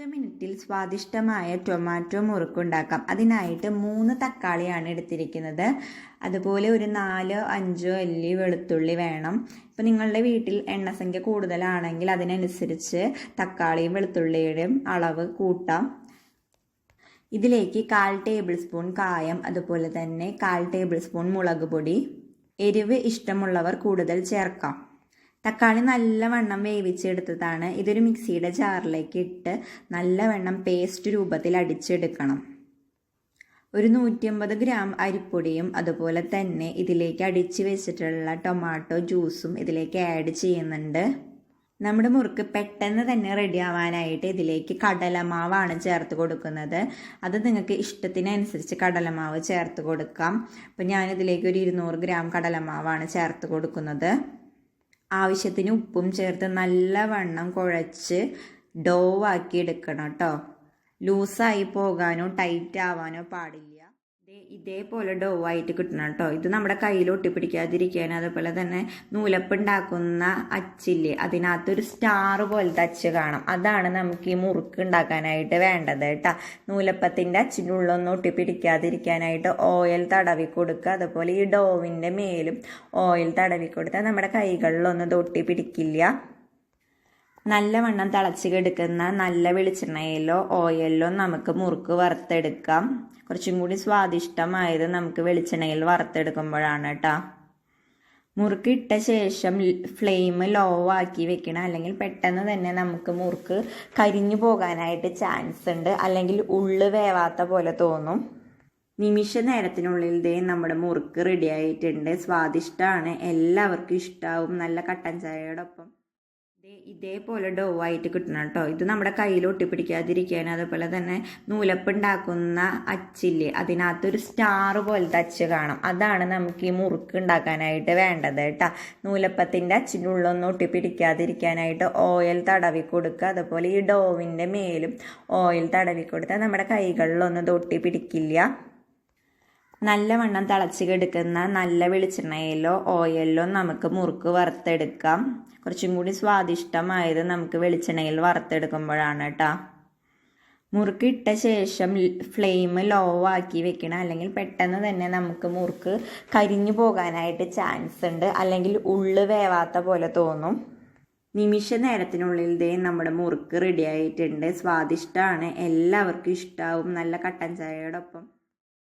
പത്ത് മിനിറ്റിൽ സ്വാദിഷ്ടമായ ടൊമാറ്റോ മുറുക്കുണ്ടാക്കാം. അതിനായിട്ട് മൂന്ന് തക്കാളിയാണ് എടുത്തിരിക്കുന്നത്. അതുപോലെ ഒരു നാലോ അഞ്ചോ അല്ലി വെളുത്തുള്ളി വേണം. ഇപ്പം നിങ്ങളുടെ വീട്ടിൽ എണ്ണസംഖ്യ കൂടുതലാണെങ്കിൽ അതിനനുസരിച്ച് തക്കാളിയും വെളുത്തുള്ളിയുടെയും അളവ് കൂട്ടാം. ഇതിലേക്ക് കാൽ ടേബിൾ സ്പൂൺ കായം അതുപോലെ തന്നെ കാൽ ടേബിൾ സ്പൂൺ മുളക് പൊടി. എരിവ് ഇഷ്ടമുള്ളവർ കൂടുതൽ ചേർക്കാം. തക്കാളി നല്ലവണ്ണം വേവിച്ചെടുത്തതാണ്. ഇതൊരു മിക്സിയുടെ ജാറിലേക്ക് ഇട്ട് നല്ലവണ്ണം പേസ്റ്റ് രൂപത്തിൽ അടിച്ചെടുക്കണം. ഒരു നൂറ്റിയമ്പത് ഗ്രാം അരിപ്പൊടിയും അതുപോലെ തന്നെ ഇതിലേക്ക് അടിച്ച് വെച്ചിട്ടുള്ള ടൊമാറ്റോ ജ്യൂസും ഇതിലേക്ക് ആഡ് ചെയ്യുന്നുണ്ട്. നമ്മുടെ മുറുക്ക് പെട്ടെന്ന് തന്നെ റെഡി ആവാനായിട്ട് ഇതിലേക്ക് കടലമാവാണ് ചേർത്ത് കൊടുക്കുന്നത്. അത് നിങ്ങൾക്ക് ഇഷ്ടത്തിനനുസരിച്ച് കടലമാവ് ചേർത്ത് കൊടുക്കാം. അപ്പോൾ ഞാനിതിലേക്ക് ഒരു ഇരുന്നൂറ് ഗ്രാം കടലമാവാണ് ചേർത്ത് കൊടുക്കുന്നത്. ആവശ്യത്തിന് ഉപ്പും ചേർത്ത് നല്ലവണ്ണം കുഴച്ച് ഡോവാക്കി എടുക്കണം കേട്ടോ. ലൂസായി പോകാനോ ടൈറ്റ് ആവാനോ പാടില്ല. ഇതേപോലെ ഡോ ആയിട്ട് കിട്ടണം കേട്ടോ ഇത് നമ്മുടെ കയ്യിൽ ഒട്ടിപ്പിടിക്കാതിരിക്കാൻ അതുപോലെ തന്നെ നൂലപ്പ് ഉണ്ടാക്കുന്ന അച്ചില്ലേ അതിനകത്തൊരു സ്റ്റാർ പോലത്തെ അച്ച് കാണാം. അതാണ് നമുക്ക് ഈ മുറുക്ക് ഉണ്ടാക്കാനായിട്ട് വേണ്ടത് കേട്ടോ നൂലപ്പത്തിന്റെ അച്ചിന്റെ ഉള്ളൊന്നും ഒട്ടിപ്പിടിക്കാതിരിക്കാനായിട്ട് ഓയിൽ തടവി കൊടുക്കുക. അതുപോലെ ഈ ഡോവിന്റെ മേലും ഓയിൽ തടവി കൊടുത്താൽ നമ്മുടെ കൈകളിലൊന്നും ഇത് ഒട്ടിപ്പിടിക്കില്ല. നല്ലവണ്ണം തിളച്ച് കിടക്കുന്ന നല്ല വെളിച്ചെണ്ണയിലോ ഓയിലിലോ നമുക്ക് മുറുക്ക് വറുത്തെടുക്കാം. കുറച്ചും കൂടി സ്വാദിഷ്ടമായത് നമുക്ക് വെളിച്ചെണ്ണയിൽ വറുത്തെടുക്കുമ്പോഴാണ് കേട്ടോ. മുറുക്കിട്ട ശേഷം ഫ്ലെയിം ലോ ആക്കി വെക്കണം. അല്ലെങ്കിൽ പെട്ടെന്ന് തന്നെ നമുക്ക് മുറുക്ക് കരിഞ്ഞു പോകാനായിട്ട് ചാൻസ് ഉണ്ട്. അല്ലെങ്കിൽ ഉള്ളു വേവാത്ത പോലെ തോന്നും. നിമിഷ നേരത്തിനുള്ളിൽ ദേ നമ്മുടെ മുറുക്ക് റെഡി ആയിട്ടുണ്ട്. സ്വാദിഷ്ടമാണ് എല്ലാവർക്കും ഇഷ്ടാവും. നല്ല കട്ടൻ ചായയോടൊപ്പം. ഇതേപോലെ ഡോ ആയിട്ട് കിട്ടണം കേട്ടോ ഇത് നമ്മുടെ കയ്യിൽ ഒട്ടിപ്പിടിക്കാതിരിക്കാൻ അതുപോലെ തന്നെ നൂലപ്പ് ഉണ്ടാക്കുന്ന അച്ചില്ലേ അതിനകത്തൊരു സ്റ്റാർ പോലത്തെ അച്ച് കാണും. അതാണ് നമുക്ക് ഈ മുറുക്ക് ഉണ്ടാക്കാനായിട്ട് വേണ്ടത് കേട്ടോ നൂലപ്പത്തിന്റെ അച്ചിന്റെ ഉള്ളൊന്നും ഒട്ടിപ്പിടിക്കാതിരിക്കാനായിട്ട് ഓയിൽ തടവി കൊടുക്കുക. അതുപോലെ ഈ ഡോവിന്റെ മേലും ഓയിൽ തടവി കൊടുത്താൽ നമ്മുടെ കൈകളിലൊന്നും ഇത് ഒട്ടിപ്പിടിക്കില്ല. നല്ലവണ്ണം തിളച്ച് കെടുക്കുന്ന നല്ല വെളിച്ചെണ്ണയിലോ ഓയിലിലോ നമുക്ക് മുറുക്ക് വറുത്തെടുക്കാം. കുറച്ചും കൂടി സ്വാദിഷ്ടമായത് നമുക്ക് വെളിച്ചെണ്ണയിൽ വറുത്തെടുക്കുമ്പോഴാണ് കേട്ടോ മുറുക്കിട്ട ശേഷം ഫ്ലെയിം ലോ ആക്കി വെക്കണം. അല്ലെങ്കിൽ പെട്ടെന്ന് തന്നെ നമുക്ക് മുറുക്ക് കരിഞ്ഞു പോകാനായിട്ട് ചാൻസ് ഉണ്ട്. അല്ലെങ്കിൽ ഉള്ളു വേവാത്ത പോലെ തോന്നും. നിമിഷ നേരത്തിനുള്ളിൽ ദേ നമ്മുടെ മുറുക്ക് റെഡി ആയിട്ടുണ്ട്. സ്വാദിഷ്ടമാണ് എല്ലാവർക്കും ഇഷ്ടാവും. നല്ല കട്ടൻ ചായയോടൊപ്പം.